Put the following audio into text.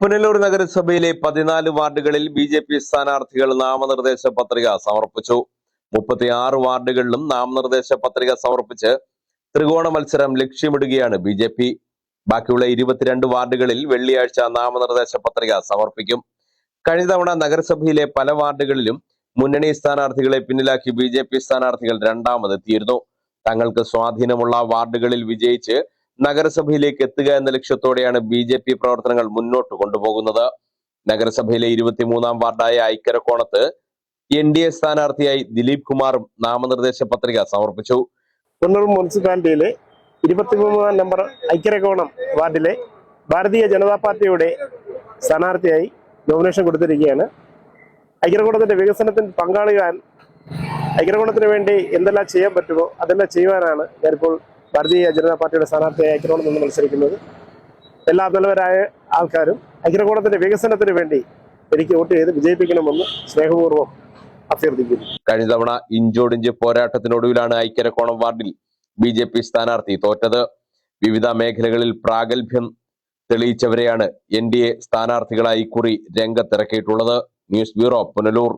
പുനലൂർ നഗരസഭയിലെ പതിനാല് വാർഡുകളിൽ ബി ജെ പി സ്ഥാനാർത്ഥികൾ നാമനിർദ്ദേശ പത്രിക സമർപ്പിച്ചു. മുപ്പത്തിയാറ് വാർഡുകളിലും നാമനിർദ്ദേശ പത്രിക സമർപ്പിച്ച് ത്രികോണ മത്സരം ലക്ഷ്യമിടുകയാണ് ബി ജെ പി. ബാക്കിയുള്ള ഇരുപത്തിരണ്ട് വാർഡുകളിൽ വെള്ളിയാഴ്ച നാമനിർദ്ദേശ പത്രിക സമർപ്പിക്കും. കഴിഞ്ഞ തവണ നഗരസഭയിലെ പല വാർഡുകളിലും മുന്നണി സ്ഥാനാർത്ഥികളെ പിന്നിലാക്കി ബി ജെ പി സ്ഥാനാർത്ഥികൾ രണ്ടാമതെത്തിയിരുന്നു. തങ്ങൾക്ക് സ്വാധീനമുള്ള വാർഡുകളിൽ വിജയിച്ച് നഗരസഭയിലേക്ക് എത്തുക എന്ന ലക്ഷ്യത്തോടെയാണ് ബി ജെ പി പ്രവർത്തനങ്ങൾ മുന്നോട്ട് കൊണ്ടുപോകുന്നത്. നഗരസഭയിലെ ഇരുപത്തിമൂന്നാം വാർഡായ ഐക്കരക്കോണത്ത് എൻ ഡി എ സ്ഥാനാർത്ഥിയായി ദിലീപ് കുമാറും നാമനിർദ്ദേശ പത്രിക സമർപ്പിച്ചു. കണ്ണൂർ മുനിസിപ്പാലിറ്റിയിലെ ഇരുപത്തിമൂന്നാം നമ്പർ ഐക്യരകോണം വാർഡിലെ ഭാരതീയ ജനതാ പാർട്ടിയുടെ സ്ഥാനാർത്ഥിയായി നോമിനേഷൻ കൊടുത്തിരിക്കുകയാണ്. ഐക്യരകോണത്തിന്റെ വികസനത്തിൽ പങ്കാളിയാൻ ഐക്യരകോണത്തിന് വേണ്ടി എന്തെല്ലാം ചെയ്യാൻ പറ്റുമോ അതെല്ലാം ചെയ്യുവാനാണ് ഞാനിപ്പോൾ ഭാരതീയ ജനതാ പാർട്ടിയുടെ സ്ഥാനാർത്ഥിയായി ഐക്യനോട് നിന്ന് മത്സരിക്കുന്നത് എല്ലാ തലവരായ ആൾക്കാരും ഐക്യരകോണത്തിന്റെ വികസനത്തിന് വേണ്ടി എനിക്ക് വോട്ട് ചെയ്ത് വിജയിപ്പിക്കണമെന്ന് സ്നേഹപൂർവം അഭ്യർത്ഥിക്കുന്നു. കഴിഞ്ഞ തവണ ഇഞ്ചോടിഞ്ച് പോരാട്ടത്തിനൊടുവിലാണ് ഐക്യരക്കോണം വാർഡിൽ ബി ജെ പി സ്ഥാനാർത്ഥി തോറ്റത്. വിവിധ മേഖലകളിൽ പ്രാഗൽഭ്യം തെളിയിച്ചവരെയാണ് എൻ ഡി എ സ്ഥാനാർത്ഥികളായി കുറി രംഗത്തിറക്കിയിട്ടുള്ളത്. News bureau Punalur.